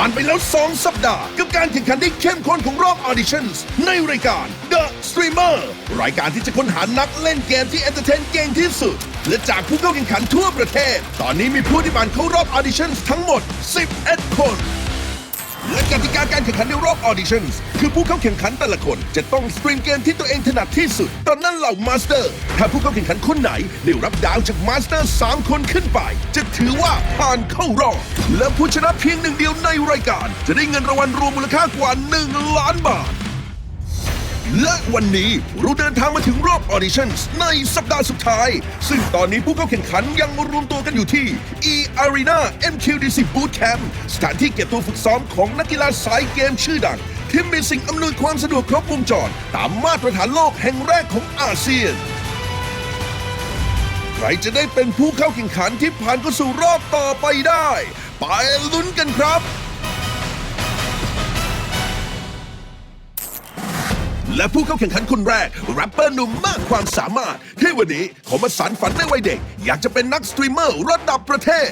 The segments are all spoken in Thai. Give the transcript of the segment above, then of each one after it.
ผ่านไปแล้ว 2 สัปดาห์ กับการแข่งขันที่เข้มข้นของรอบ Auditions ในรายการ The Streamer รายการที่จะค้นหานักเล่นเกมที่เอนเตอร์เทนเก่งที่สุด และจากผู้เข้าแข่งขันทั่วประเทศ ตอนนี้มีผู้ที่ผ่านเข้ารอบ Auditions ทั้งหมด 11 คน และกติกาการแข่งขันในรอบ Auditions คือผู้เข้าแข่งขันแต่ละคนจะต้องสตรีมเกมที่ตัวเองถนัดที่สุด ตอนนั้นเหล่ามาสเตอร์ ถ้าผู้เข้าแข่งขันคนไหนได้รับดาวจากมาสเตอร์ 3 คนขึ้นไป จะถือว่าผ่านเข้ารอบ และผู้ชนะเพียงหนึ่งเดียวในรายการ จะได้เงินรางวัลรวมมูลค่ากว่า 1 ล้านบาท และวันนี้เราเดินทางมาถึงรอบ Auditions ในสัปดาห์สุดท้าย ซึ่งตอนนี้ผู้เข้าแข่งขันยังมารวมตัวกันอยู่ที่ E Arena MQDC Bootcamp สถานที่เก็บตัวฝึกซ้อมของนักกีฬาสายเกมชื่อดัง ที่มีสิ่งอำนวยความสะดวกครบวงจร ตามมาตรฐานโลกแห่งแรกของอาเซียน ใครจะได้เป็นผู้เข้าแข่งขันที่ผ่านเข้าสู่รอบต่อไปได้ ไปลุ้นกันครับ และผู้เข้าแข่งขันคนแรกแรปเปอร์หนุ่มมากความสามารถ ที่วันนี้เขามาสานฝันในวัยเด็ก อยากจะเป็นนักสตรีมเมอร์ระดับประเทศ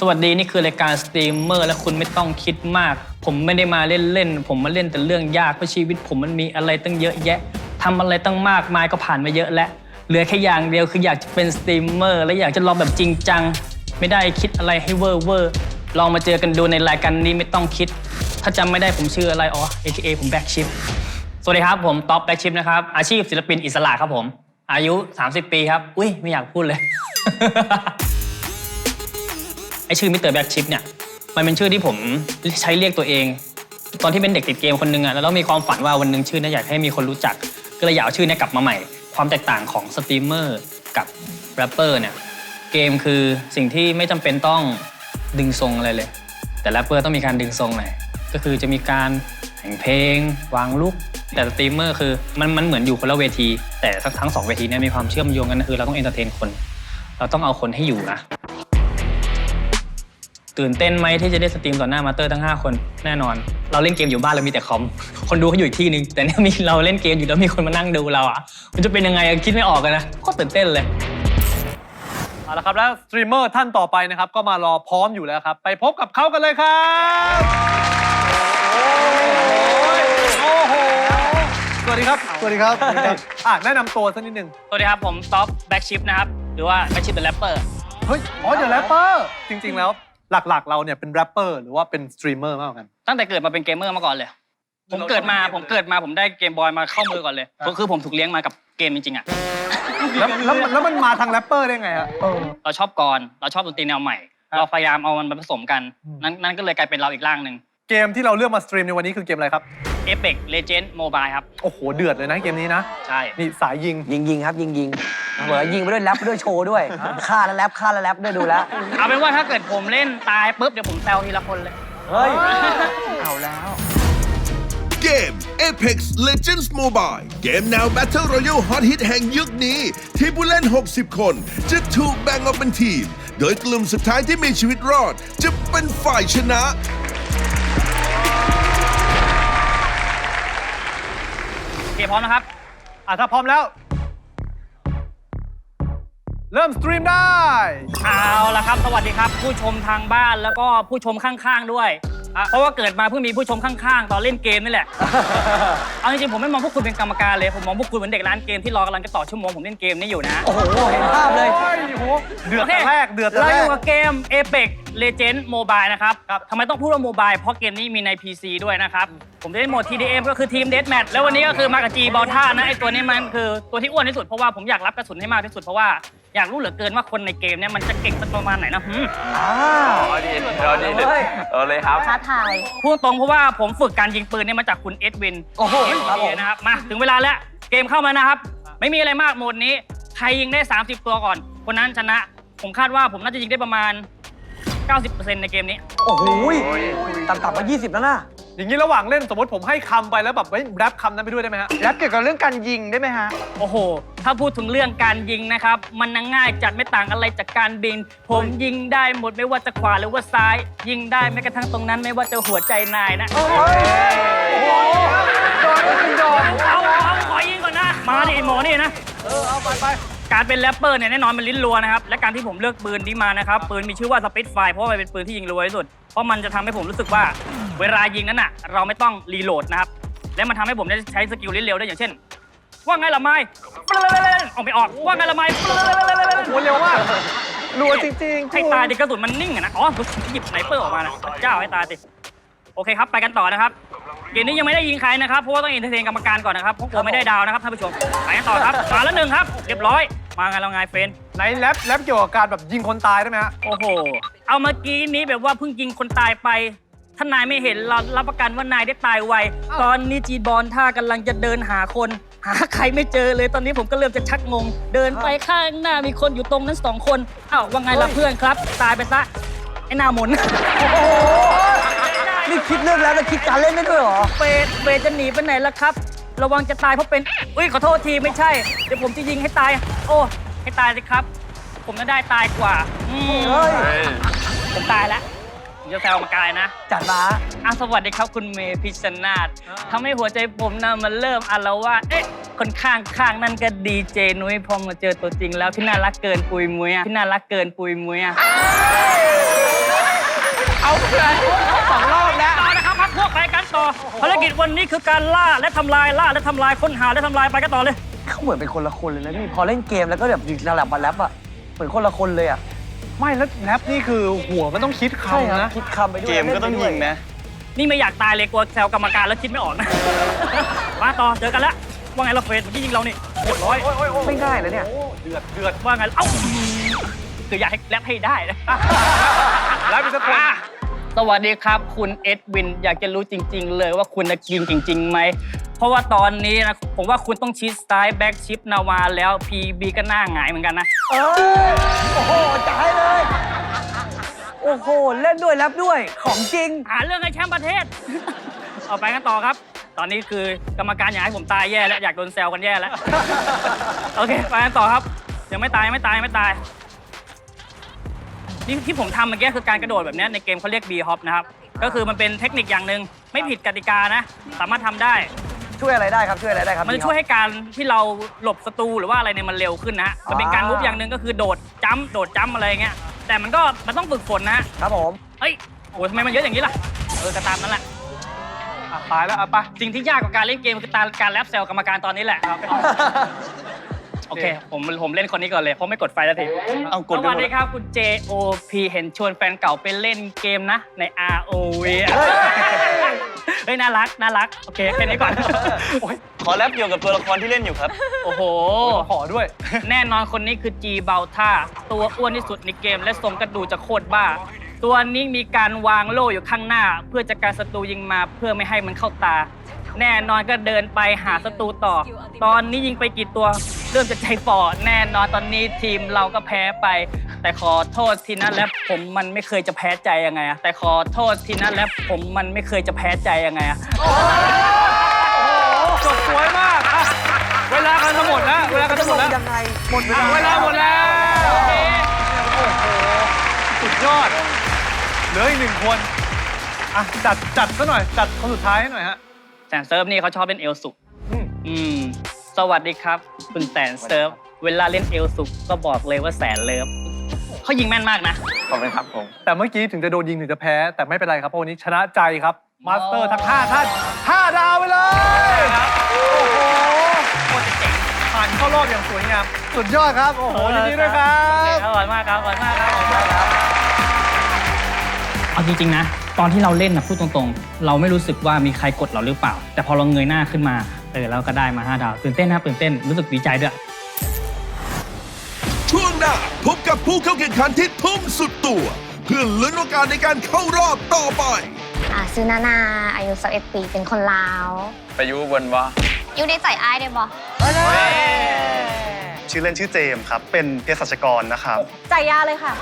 สวัสดีนี่คือรายการสตรีมเมอร์และคุณไม่ต้องคิดมาก ผมไม่ได้มาเล่นๆผมมาเล่นแต่เรื่องยากเพราะชีวิต ผมมันมีอะไรตั้งเยอะแยะทำอะไรตั้งมากมายก็ผ่านมาเยอะแล้วเหลือแค่อย่างเดียวคืออยากจะเป็นสตรีมเมอร์และอยากจะลองแบบจริงจังไม่ได้คิดอะไรให้เวอร์เวอร์ลองมาเจอกันดูในรายการนี้ไม่ต้องคิด ถ้าจำไม่ได้ผมชื่ออะไรอ๋อ AKA ผมแบ็กชิป สวัสดีครับ ผมท็อปแบ็กชิปนะครับ อาชีพศิลปินอิสระครับผม อายุ 30 ปีครับ อุ้ยไม่อยากพูดเลย ไอชื่อมิสเตอร์แบ็กชิปเนี่ย มันเป็นชื่อที่ผมใช้เรียกตัวเอง ตอนที่เป็นเด็กติดเกมคนหนึงอะแล้วมีความฝันว่าวันหนึ่งชื่อนี้อยากให้มีคนรู้จัก ก็เลยอยากเอาชื่อนี้กลับมาใหม่ ความแตกต่างของสตรีมเมอร์กับแรปเปอร์เนี่ย เกมคือสิ่งที่ไม่จำเป็นต้องดึงทรงอะไรเลย แต่แรปเปอร์ต้องมีการดึงทรงหน่อย ก็คือจะมีการแต่งเพลง วางลุก แต่สตรีมเมอร์คือมันมันเหมือนอยู่คนละเวที แต่ทั้งสองเวทีเนี่ยมีความเชื่อมโยงกันคือเราต้องเอนเตอร์เทนคน เราต้องเอาคนให้อยู่นะตื่นเต้นไหมที่จะได้สตรีมต่อหน้ามาเตอร์ทั้ง 5 คนแน่นอน เราเล่นเกมอยู่บ้านเรามีแต่คอม คนดูเขาอยู่อีกที่นึง แต่เนี่ยมีเราเล่นเกมอยู่แล้วมีคนมานั่งดูเราอะมันจะเป็นยังไงคิดไม่ออกกันนะโคตรตื่นเต้นเลยเอาละครับแล้วสตรีมเมอร์ท่านต่อไปนะครับ ก็มารอพร้อมอยู่แล้วครับ ไปพบกับเขากันเลยครับ วัสดีครับ สวัสดีครับ อะแนะนำตัวสักนิดหนึ่งสวัสดีครับ ผมท็อปแบ็กชิปนะครับ หรือว่าแบ็กชิปเดอะแรปเปอร์เฮ้ย อ๋อเดี๋ยวแรปเปอร์ จริง ๆ แล้วหลักๆ เราเนี่ยเป็นแรปเปอร์หรือว่าเป็นสตรีมเมอร์มากกว่ากัน ตั้งแต่เกิดมาเป็นเกมเมอร์มาก่อนเลย ผมเกิดมา ผมเกิดมา ผมได้เกมบอยมาเข้ามือก่อนเลยอะก็คือผมถูกเลี้ยงมากับเกมจริงๆอะ แล้วแล้วแล้วมันมาทางแรปเปอร์ได้ไงฮะเออเราชอบกรเราชอบดนตรีแนวใหม่ครับเราพยายามเอามันมาผสมกันอืมนั่นนั่นก็เลยกลายเป็นเราอีกร่างหนึ่ง เกมที่เราเลือกมาสตรีมในวันนี้คือเกมอะไรครับ Apex Legends Mobile ครับ โอ้โห เดือดเลยนะเกมนี้นะ ใช่ นี่สายยิง ยิงยิงครับยิงยิงเหมือยิงไปด้วยแรปไปด้วยโชว์ด้วยฆ่าแล้วแรปฆ่าแล้วแรปด้วยดูแล้วเอาเป็นว่าถ้าเกิดผมเล่นตายปุ๊บ เดี๋ยวผมแซวทีละคนเลย เฮ้ย เอาแล้ว เกม Apex Legends Mobile เกมแนว Battle Royale Hot Hit แห่งยุคนี้ ที่ผู้เล่น 60 คน จะถูกแบ่งออกเป็นทีม โดยกลุ่มสุดท้ายที่มีชีวิตรอด จะเป็นฝ่ายชนะ เคพร้อมนะครับ อะถ้าพร้อมแล้ว เริ่มสตรีมได้ เอาละครับ สวัสดีครับ ผู้ชมทางบ้านแล้วก็ผู้ชมข้างๆด้วยอะเพราะว่าเกิดมาเพิ่งมีผู้ชมข้างๆ ตอนเล่นเกมนี่แหละ เอาจริงๆผมไม่มองพวกคุณเป็นกรรมการเลย ผมมองพวกคุณเหมือนเด็กร้านเกมที่รอกำลังจะต่อชั่วโมงผมเล่นเกมนี้อยู่นะ โอ้โหเห็นภาพเลย โอ้ยโหเดือดแต่แรกเดือดแต่เราแรอกยู่กับเกม Apex Legends Mobile นะครับครับทำไมต้องพูดว่า Mobile เพราะเกมนี้มีใน PC ด้วยนะครับ ผมได้โหมด TDM ก็คือ Team Deathmatch แล้ววันนี้ก็คือมากับ G b a l t a นะไอตัวนี้มันคือตัวที่อ้วนที่สุดเพราะว่าผมอยากรับกระสุนให้มากที่สุดเพราะว่าอยากรู้เหลือเกินว่าคนในเกมเนี่ยมันจะเก่งประมาณไหนนะหืมอ้าวเอาดีเอาดีเฮ้ยเอาเลยครับ ท้าทาย พูดตรงเพราะว่าผมฝึกการยิงปืนเนี่ยมาจากคุณเอ็ดวินโอ้โหครับผม นะครับ มาถึงเวลาแล้ว เกมเข้ามานะครับ ไม่มีอะไรมากโหมดนี้ ใครยิงได้ 30 ตัวก่อน คนนั้นชนะ ผมคาดว่าผมน่าจะยิงได้ประมาณ 90%ในเกมนี้ โอ้โหต่ำๆมา20 แล้วนะอย่างนี้ระหว่างเล่นสมมติผมให้คำไปแล้วแบบเฮ้ยแรปคำนั้นไปด้วยได้ไหมฮะ แล้วเกี่ยวกับเรื่องการยิงได้ไหมฮะ โอ้โห ถ้าพูดถึงเรื่องการยิงนะครับ มันง่ายจัดไม่ต่างอะไรจากการบิน ผมยิงได้หมดไม่ว่าจะขวาหรือว่าซ้าย ยิงได้แม้กระทั่งตรงนั้นไม่ว่าจะหัวใจนายนะโดนไม่เป็นโดนเอาเอาขอยิงก่อนนะ มาดิไอ้หมอนี่นะ เออเอาไปไป การเป็นแรปเปอร์เนี่ยแน่นอนมันลิ้นรัวนะครับ และการที่ผมเลือกปืนนี้มานะครับปืนมีชื่อว่าสปิ t ไฟเพราะว่ามันเป็นปืนที่ยิงรัวที่สุด เพราะมันจะทำให้ผมรู้สึกว่า เวลายิงนั้นน่ะ เราไม่ต้องรีโหลดนะครับ และมันทำให้ผมได้ใช้สกิลลิ้นเร็วได้อย่างเช่น ว่าไงล่ะไม้ออกไม่ออกว่าไงล่ะไม้หัวเร็วมากรัวจริงๆให้ตายดิกระสุนมันนิ่งอะนะอ๋อหยิบสไนเปอร์ออกมานะพระเจ้าให้ตายสิโอเคครับไปกันต่อนะครับเกมนี้ยังไม่ได้ยิงใครนะครับเพราะว่าต้องอินเตอร์เทนกรรมการก่อนนะครับเพราะกลัวไม่ได้ดาวนะครับท่านผู้ชมไปกันต่อครับมาแล้วหนึ่งครับเรียบร้อย มาไงเราไงเฟรนไหนแรปแรปเกี่ยวกับการแบบยิงคนตายได้ไหมฮะโอ้โห เอาเมื่อกี้นี้แบบว่าเพิ่งยิงคนตายไปถ้านายไม่เห็นเรารับประกันว่านายได้ตายไว ตอนนี้จีบอลท่ากำลังจะเดินหาคน หาใครไม่เจอเลยตอนนี้ผมก็เริ่มจะชักงง เดินไปข้างหน้ามีคนอยู่ตรงนั้นสองคนอ้าวว่าไงล่ะเพื่อนครับ ตายไปซะไอ้หน้าหมุนนี่คิดเรื่องแล้วจะคิดการเล่นได้ด้วยเหรอเฟดเฟดจะหนีไปไหนล่ะครับ ระวังจะตายเพราะเป็น อุ้ยขอโทษทีไม่ใช่ เดี๋ยวผมจะยิงให้ตาย โอ้ ให้ตายสิครับ ผมจะได้ตายกว่าอืมเฮ้ยผมตายแล้วผมจะแซวมากายนะ จัดมาอะสวัสดีครับคุณเมย์พิชชนาธทำให้หัวใจผมนะมันเริ่มอารวาสเอ๊ะ คนข้างข้างนั่นก็ดีเจนุ้ยพอมาเจอตัวจริงแล้วที่น่ารักเกินปุยมุ้ยอะที่น่ารักเกินปุยมุ้ยอะเอาเลยสองรอบแล้ วต่อนะครับพักพวกไปกันต่อภารกิจวันนี้คือการล่าและทำลายล่าและทำลายค้นหาและทำลายไปกันต่อเลย เขาเหมือนเป็นคนละคนเลยนะพี่พอเล่นเกมแล้วก็แบบอยู่ระดับมาแรปอะเหมือนคนละคนเลยอะไม่แล้วแรปนี่คือหัวมันต้องคิดใช่คำครันะบคิดคำไปด้วยเกมก็ต้องยิงนะนี่ไม่อยากตายเลยกลัวแซวกรรมการแล้วคิดไม่ออกนะ มาต่อเจอกันแล้วว่าไงเราเฟรนที่ยิงเรานี่เรียบร้อยไม่ง่ายนะเนี่ยเดือดเดือดว่าไงเอ้าคืออยากให้แรปให้ได้นะแรปอีกสักคนอะ สวัสดีครับ คุณเอ็ดวิน อยากจะรู้จริง ๆ เลยว่าคุณจะยิงจริงๆไหม เพราะว่าตอนนี้นะผมว่าคุณต้องชิดซ้ายแบ็กชิปนาวาแล้ว PB ก็หน้าหงายเหมือนกันนะ เออโอ้โหจ่ายเลย โอ้โห เล่นด้วยแรปด้วยของจริง หาเรื่องให้แชมป์ประเทศ เอาไปกันต่อครับ ตอนนี้คือกรรมการอยากให้ผมตายแย่แล้วอยากโดนแซวกันแย่แล้ว โอเค ไปกันต่อครับ ยังไม่ตายยังไม่ตายยังไม่ตาย นี่ที่ผมทำเมื่อกี้คือการกระโดดแบบเนี้ยในเกมเขาเรียก B hop นะครับ ก็คือมันเป็นเทคนิคอย่างหนึ่งไม่ผิดกติกานะ สามารถทำได้ ช่วยอะไรได้ครับช่วยอะไรได้ครับมันจะช่วยให้การที่เราหลบศัตรูหรือว่าอะไรเนี่ยมันเร็วขึ้นนะฮะมันเป็นการมุฟอย่างหนึ่งก็คือโดดจ้ำโดดจ้ำอะไรอย่างเงี้ยแต่มันก็มันต้องฝึกฝนนะฮะครับผมเฮ้ยโอ้ยทำไมมันเยอะอย่างนี้ล่ะเออก็ตามนั้นแหละ อะตายแล้วอะไป สิ่งที่ยากกว่าการเล่นเกมคือการแรปเซลกรรมการตอนนี้แหละครับ โอเค ผมผมเล่นคนนี้ก่อนเลย เพราะไม่กดไฟแล้วทีเอากดสกันหมดวัสดีครับ คุณ JOP เห็นชวนแฟนเก่าไปเล่นเกมนะ ใน ROV อะเฮ้ย น่ารัก น่ารัก โอเค แค่นี้ก่อน ขอแรปเกี่ยวกับตัวละครที่เล่นอยู่ครับ โอ้โห ขอด้วย แน่นอนคนนี้คือจีเบลท่า ตัวอ้วนที่สุดในเกม และทรงกระดูจะโคตรบ้า ตัวนี้มีการวางโล่อยู่ข้างหน้า เพื่อจะการศัตรูยิงมาเพื่อไม่ให้มันเข้าตา แน่นอนก็เดินไปหาศัตรูต่อ ตอนนี้ยิงไปกี่ตัว เริ่มจะใจฝ่อแน่นอนตอนนี้ทีมเราก็แพ้ไป แต่ขอโทษทีนะและผมมันไม่เคยจะแพ้ใจยังไงอะแต่ขอโทษทีนะและผมมันไม่เคยจะแพ้ใจยังไงอะจบสวยมากอะเวลากันทั้งหมดแล้วเวลากันทั้งหมดแล้วยังไงหมดเวอะลาเวลาหมดแล้วโอเคโอ้โหสุดยอด เหลืออีกหนึ่งคนอะจัดจัดซะหน่อยจัดคนสุดท้ายให้หน่อยฮะ แสนเซิร์ฟนี่เขาชอบเล่นเอลสุอืมอืม สวัสดีครับ คุณแสนเซิร์ฟ เวลาเล่นเอลสุก็บอกเลยว่าแสนเลิฟเขายิงแม่นมากนะ ขอบคุณครับผมแต่เมื่อกี้ถึงจะโดนยิงถึงจะแพ้ แต่ไม่เป็นไรครับเพราะวันนี้ชนะใจครับมาสเตอร์ทั้งห้าท่านห้าดาวไปเลยโอ้โหโคตรจะเจ๋งผ่านเข้ารอบอย่างสวยงามสุดยอดครับโอ้โหยินดีด้วยครับอร่อยมากครับอร่อยมากครับอร่อยมากครับเอาจริงๆนะ ตอนที่เราเล่นนะพูดตรงๆ เราไม่รู้สึกว่ามีใครกดเราหรือเปล่า แต่พอเราเงยหน้าขึ้นมา เออเราก็ได้มาห้าดาว ตื่นเต้นนะตื่นเต้นรู้สึกดีใจด้วย ช่วงหน้าพบกับผู้เข้าแข่งขันที่ทุ่มสุดตัว เพื่อลุ้นโอกาสในการเข้ารอบต่อไป อ่าซื้อนานาอายุ11ปีเป็นคนลาวไปอยูบนวะอยู่ในใจอ้ายได้บ่ชื่อเล่นชื่อเจมส์ครับ เป็นเภสัชกรนะครับใจยาเลยค่ะ